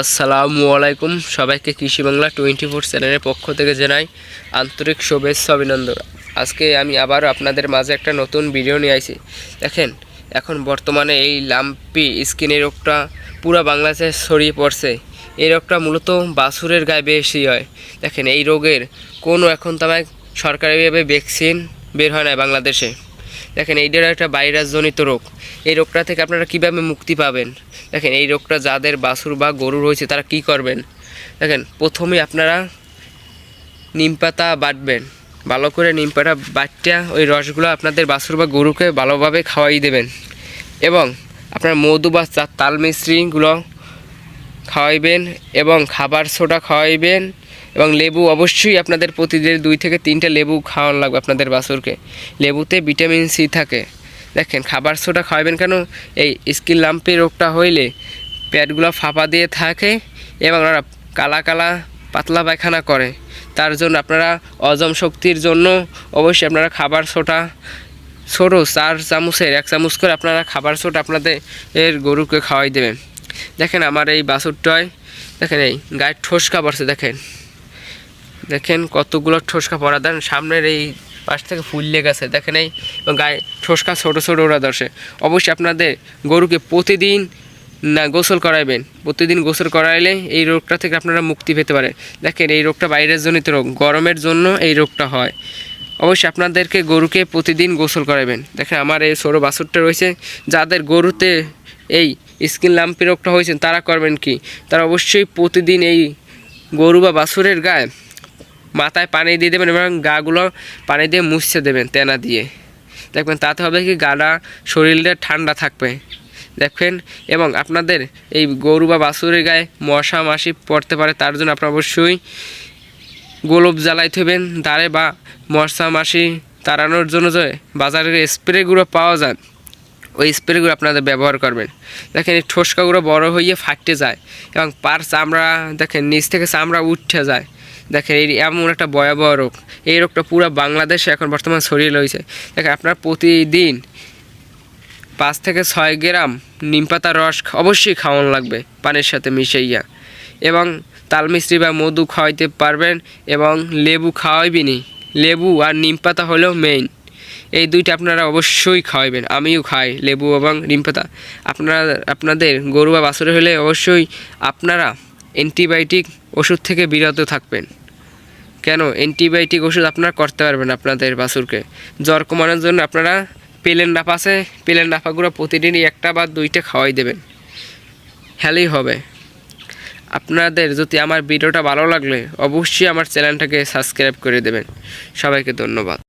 আসসালামু আলাইকুম। সবাইকে কৃষি বাংলা টোয়েন্টি ফোর চ্যানেলের পক্ষ থেকে জানাই আন্তরিক শুভেচ্ছা, অভিনন্দন। আজকে আমি আবারও আপনাদের মাঝে একটা নতুন ভিডিও নিয়ে আইছি। দেখেন, এখন বর্তমানে এই লাম্পি স্কিনের রোগটা পুরো বাংলাদেশে ছড়িয়ে পড়ছে। এই রোগটা মূলত বাছুরের গায়ে বেশি হয়। দেখেন, এই রোগের কোনো এখন তো আমার সরকারিভাবে ভ্যাকসিন বের হয় না বাংলাদেশে। দেখেন এইটার একটা ভাইরাসজনিত রোগ। এই রোগটা থেকে আপনারা কীভাবে মুক্তি পাবেন? দেখেন, এই রোগটা যাদের বাছুর বা গরুর হয়েছে, তারা কি করবেন? দেখেন প্রথমে আপনারা নিম পাতা বাটবেন। ভালো করে নিম পাতা বাটটা ওই রসগুলো আপনাদের বাছুর বা গরুকে ভালোভাবে খাওয়াই দেবেন। এবং আপনার মধু বা তাল মিশ্রিগুলো খাওয়াইবেন এবং খাবার সোডা খাওয়াইবেন। এবং লেবু অবশ্যই আপনাদের প্রতিদিন দুই থেকে তিনটে লেবু খাওয়ানো লাগবে আপনাদের বাছুরকে। লেবুতে ভিটামিন সি থাকে। দেখেন, খাবার সোডা খাওয়াবেন কেন? এই স্কিন লাম্পি রোগটা হইলে পেটগুলো ফাঁপা দিয়ে থাকে এবং ওরা কালা কালা পাতলা পায়খানা করে। তার জন্য আপনারা অজম শক্তির জন্য অবশ্যই আপনারা খাবার সোটা ছোটো চার চামচের, এক চামচ করে আপনারা খাবার সোটা আপনাদের এর গরুকে খাওয়াই দেবেন। দেখেন, আমার এই বাছুরটায়, দেখেন এই গায়ের ঠোসকা পড়ছে, দেখেন। দেখেন কতগুলো ঠোসকা পড়া। দেন সামনের এই পাশ থেকে ফুললে গেছে দেখেন এই গায়ে ঠোসকা ছোটো ছোটো ওরা দর্শে অবশ্যই আপনাদের গরুকে প্রতিদিন, না, গোসল করাইবেন। প্রতিদিন গোসল করাইলে এই রোগটা থেকে আপনারা মুক্তি পেতে পারেন। দেখেন এই রোগটা বাইরের জনিত রোগ, গরমের জন্য এই রোগটা হয়। অবশ্যই আপনাদেরকে গরুকে প্রতিদিন গোসল করাবেন দেখেন আমার এই সরো বাছুরটা রয়েছে, যাদের গরুতে এই স্কিন লাম্পি রোগটা হয়েছে, তারা করবেন কি? তারা অবশ্যই প্রতিদিন এই গরু বা বাছুরের গায়ে মাথায় পানি দিয়ে দেবেন এবং গাগুলো পানি দিয়ে মুছতে দেবেন তেনা দিয়ে। দেখবেন তাতে হবে কি গাটা শরীরটা ঠান্ডা থাকবে। দেখবেন, এবং আপনাদের এই গরু বা বাছুরের গায়ে মশা মাসি পড়তে পারে, তার জন্য আপনারা অবশ্যই গোলপ জ্বালাইতে হবেন দাঁড়ে বা মশা মাসি তাড়ানোর জন্য যে বাজারের স্প্রেগুলো পাওয়া যায় ওই স্প্রেগুলো আপনাদের ব্যবহার করবেন। দেখেন এই ঠোসকাগুলো বড় হয়ে ফাটতে যায় এবং পার চামড়া, দেখেন নিচ থেকে চামড়া উঠে যায়। দেখেন এই এমন একটা ভয়াবহ রোগ। এই রোগটা পুরো বাংলাদেশে এখন বর্তমান ছড়িয়ে রয়েছে। দেখেন আপনার প্রতিদিন পাঁচ থেকে ছয় গ্রাম নিম পাতার রস অবশ্যই খাওয়ানো লাগবে পানির সাথে মিশাইয়া। এবং তাল মিশ্রি বা মধু খাওয়াইতে পারবেন এবং লেবু খাওয়াইবেনি লেবু আর নিম পাতা হলেও মেইন এই দুইটা আপনারা অবশ্যই খাওয়াবেন আমিও খাই, লেবু এবং নিম পাতা। আপনারা, আপনাদের গরু বা বাছুর হলে অবশ্যই আপনারা অ্যান্টিবায়োটিক ওষুধ থেকে বিরত থাকবেন। কেন? অ্যান্টিবায়োটিক ওষুধ আপনারা করতে পারবেন আপনাদের বাছুরকে। জ্বর কমানোর জন্য আপনারা পেলেন নাপা আছে, পেলেন নাপাগুলো প্রতিদিনই একটা বা দুইটা খাওয়াই দেবেন। হ্যালেই হবে। আপনাদের যদি আমার ভিডিওটা ভালো লাগলে অবশ্যই আমার চ্যানেলটাকে সাবস্ক্রাইব করে দেবেন। সবাইকে ধন্যবাদ।